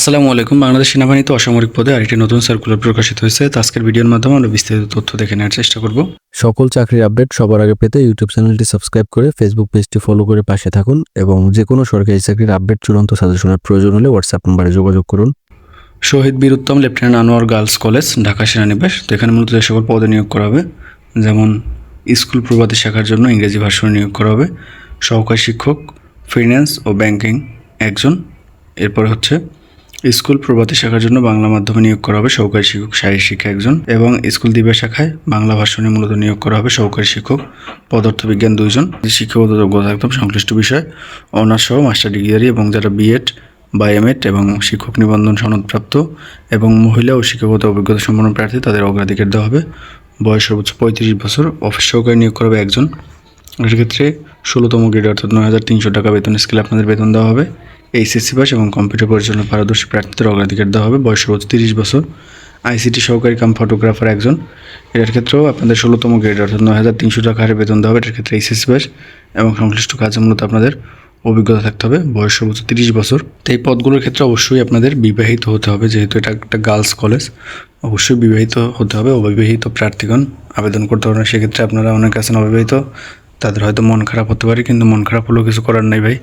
আসসালামু আলাইকুম। বাংলাদেশ সেনাবাহিনীতে অসামরিক পদে আরেকটি নতুন সার্কুলার প্রকাশিত হয়েছে। তো আজকের ভিডিওর মাধ্যমে আমরা বিস্তারিত তথ্য দেখে নেওয়ার চেষ্টা করব। সকল চাকরির আপডেট সবার আগে পেতে ইউটিউব চ্যানেলটি সাবস্ক্রাইব করে ফেসবুক পেজটি ফলো করে পাশে থাকুন এবং যে কোনো সরকারি চাকরির আপডেট চূড়ান্ত সাজেশনের প্রয়োজন হলে হোয়াটসঅ্যাপ নম্বরে যোগাযোগ করুন। Shaheed Bir Uttam lieutenant Anwar girls college Dhaka সেনানিবাস। তো এখানে মূলত যে সকল পদে নিয়োগ করা হবে যেমন স্কুল প্রভাতী শাখার জন্য ইংরেজি ভাষণে নিয়োগ করা হবে সহকারী শিক্ষক ফিন্যান্স ও ব্যাংকিং একজন। এরপর হচ্ছে স্কুল প্রভাতী শাখার জন্য বাংলা মাধ্যমে নিয়োগ করা হবে সহকারী শিক্ষক শারীরিক শিক্ষা একজন এবং স্কুল দিবা শাখায় বাংলা ভাষণে মূলত নিয়োগ করা হবে সহকারী শিক্ষক, পদার্থবিজ্ঞান দুইজন। শিক্ষাগত যোগ্যতা একদম সংশ্লিষ্ট বিষয়। অনার্স সহ মাস্টার ডিগ্রি এবং যারা বিএড বা এমএড এবং শিক্ষক নিবন্ধন সনদপ্রাপ্ত এবং মহিলা ও শিক্ষাগত অভিজ্ঞতা সম্পন্ন প্রার্থী, তাদের অগ্রাধিকার দেওয়া হবে। বয়স সর্বোচ্চ পঁয়ত্রিশ বছর। অফিস সহকারী নিয়োগ করা হবে একজন। এর ক্ষেত্রে ষোলোতম গ্রেড অর্থাৎ নয় হাজার তিনশো টাকা বেতন স্কেলে আপনাদের বেতন দেওয়া হবে। এইচএসসি পাস এবং কম্পিউটার পরিচালনা পারদর্শী প্রার্থীদের অগ্রাধিকার দেওয়া হবে। বয়স সর্বোচ্চ তিরিশ বছর। আইসিটি সহকারী কাম ফটোগ্রাফার একজন। এটার ক্ষেত্রেও আপনাদের ষোলোতম গ্রেড অর্থাৎ নয় হাজার তিনশো টাকা হারে বেতন দেওয়া হবে। এটার ক্ষেত্রে এইচএসসি পাস এবং সংশ্লিষ্ট কাজে মূলত আপনাদের অভিজ্ঞতা থাকতে হবে। বয়স সর্বোচ্চ তিরিশ বছর। তো এই পদগুলোর ক্ষেত্রে অবশ্যই আপনাদের বিবাহিত হতে হবে। যেহেতু এটা একটা গার্লস কলেজ অবশ্যই বিবাহিত হতে হবে। অবিবাহিত প্রার্থীগণ আবেদন করতে পারবেন সেক্ষেত্রে আপনারা অনেক আছেন অবিবাহিত? তাদের হয়তো মন খারাপ হতে পারে, কিন্তু মন খারাপ হলেও কিছু করার নেই ভাই।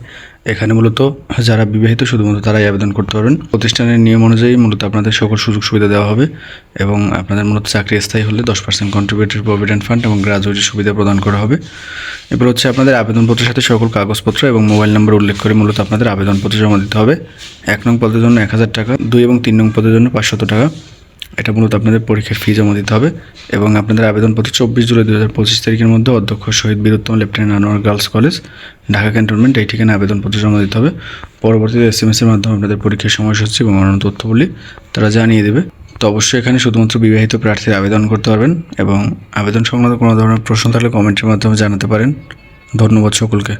এখানে মূলত যারা বিবাহিত, শুধুমাত্র তারাই আবেদন করতে পারবেন। প্রতিষ্ঠানের নিয়ম অনুযায়ী মূলত আপনাদের সকল সুযোগ সুবিধা দেওয়া হবে এবং আপনাদের মূলত চাকরি স্থায়ী হলে দশ পার্সেন্ট কন্ট্রিবিউটরি প্রভিডেন্ট ফান্ড এবং গ্রাজুয়েটি সুবিধা প্রদান করা হবে। এরপর হচ্ছে আপনাদের আবেদনপত্রের সাথে সকল কাগজপত্র এবং মোবাইল নম্বর উল্লেখ করে মূলত আপনাদের আবেদনপত্র জমা দিতে হবে। এক নং পদের জন্য এক হাজার টাকা, দুই এবং তিন নং পদের জন্য পাঁচশত টাকা। এটা মূলত আপনাদের পরীক্ষার ফি জমা দিতে হবে এবং আপনাদের আবেদনপত্র চব্বিশ জুলাই দু হাজার পঁচিশ তারিখের মধ্যে অধ্যক্ষ Shaheed Biruttam lieutenant Anwar girls college, Dhaka cantonment এই ঠিকানা আবেদনপত্র জমা দিতে হবে। পরবর্তীতে এস এম এসের মাধ্যমে আপনাদের পরীক্ষার সময়সূচি এবং অন্যান্য তথ্যগুলি তারা জানিয়ে দেবে। তো অবশ্যই এখানে শুধুমাত্র বিবাহিত প্রার্থীরা আবেদন করতে পারবেন এবং আবেদন সংক্রান্ত কোনো ধরনের প্রশ্ন থাকলে কমেন্টের মাধ্যমে জানাতে পারেন। ধন্যবাদ সকলকে।